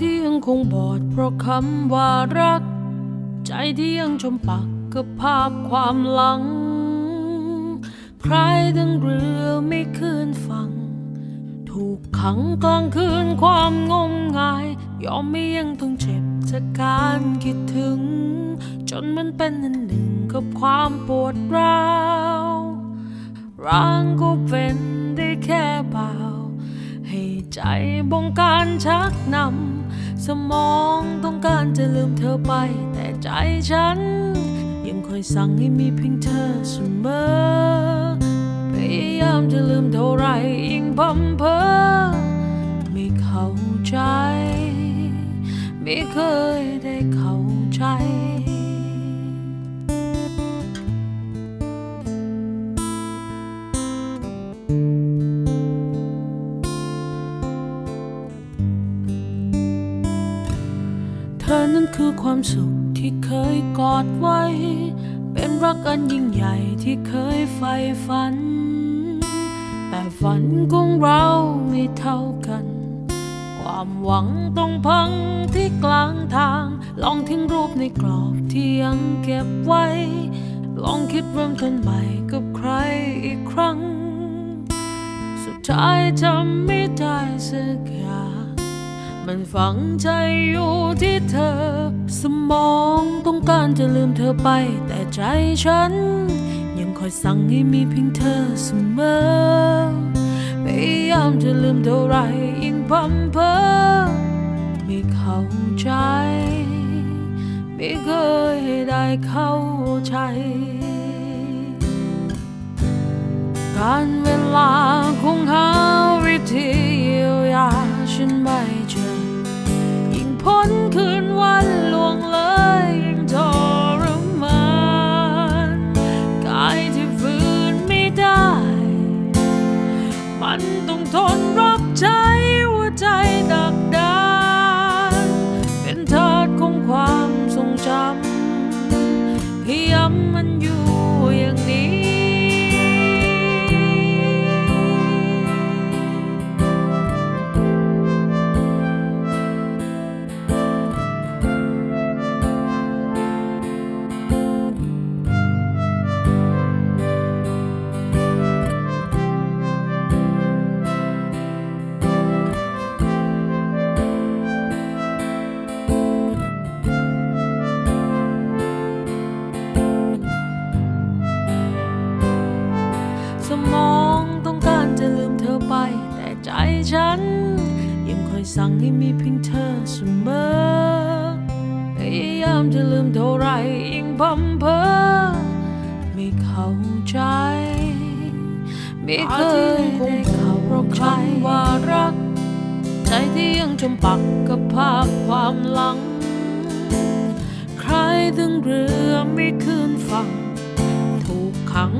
ที่ยังคงบอดเพราะคำว่ารัก ใจที่ยังชมปักกับภาพความหลัง ใครดังเรือไม่คืนฝั่ง ถูกขังกลางคืนความงมงาย ยอมไม่ยังต้องเจ็บจากการคิดถึง จนมันเป็นอันหนึ่งกับความปวดร้าวร่างก็เป็นได้แค่เบา ให้ใจบงการชักนำ สมองต้องการจะลืมเธอไป แต่ใจฉัน ยังคอยสั่งให้มีเพียงเธอเสมอ พยายามจะลืมเท่าไรยิ่งพัมเพอไม่เข้าใจ ไม่เคยได้เข้าใจ ธอนั้นคือความสุขที่เคยกอดไว้ เป็นรักอันยิ่งใหญ่ที่เคยใฝ่ฝัน แต่ฝันของเราไม่เท่ากัน ความหวังต้องพังที่กลางทาง ลองทิ้งรูปในกรอบที่ยังเก็บไว้ ลองคิดเริ่มต้นใหม่กับใครอีกครั้ง สุดท้ายจำไม่ได้สักอย่าง มันฝังใจอยู่ที่เธอ สมองต้องการจะลืมเธอไป แต่ใจฉัน ยังคอยสั่งให้มีเพียงเธอเสมอพยายามจะลืมเท่าไรยิ่งพัมเพอไม่เข้าใจ ไม่เคยได้เข้าใจ การเวลาคงหาวิธีเยียวยาฉันไม่เจอ พ้นคืนวันล่วงเลยยิ่งทรมานกายที่ฝืนไม่ได้ มันต้องทนรับใจหัวใจดักดานเป็นทาสของความทรงจำพยายามมัน ฉัน ยังคอยสั่งให้มีเพียงเธอเสมอ พยายามจะลืมเท่าไรยิ่งพัมเพอไม่เข้าใจ ไม่เคยได้เข้าเพราะคำว่ารัก ใจที่ยังจมปักกับภาพความหลัง ใครถึงเรือไม่คืนฝั่งถูกขัง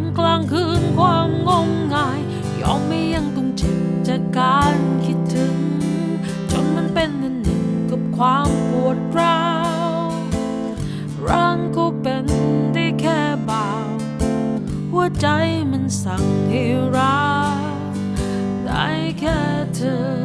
หัวใจมันสั่งให้รักได้แค่เธอ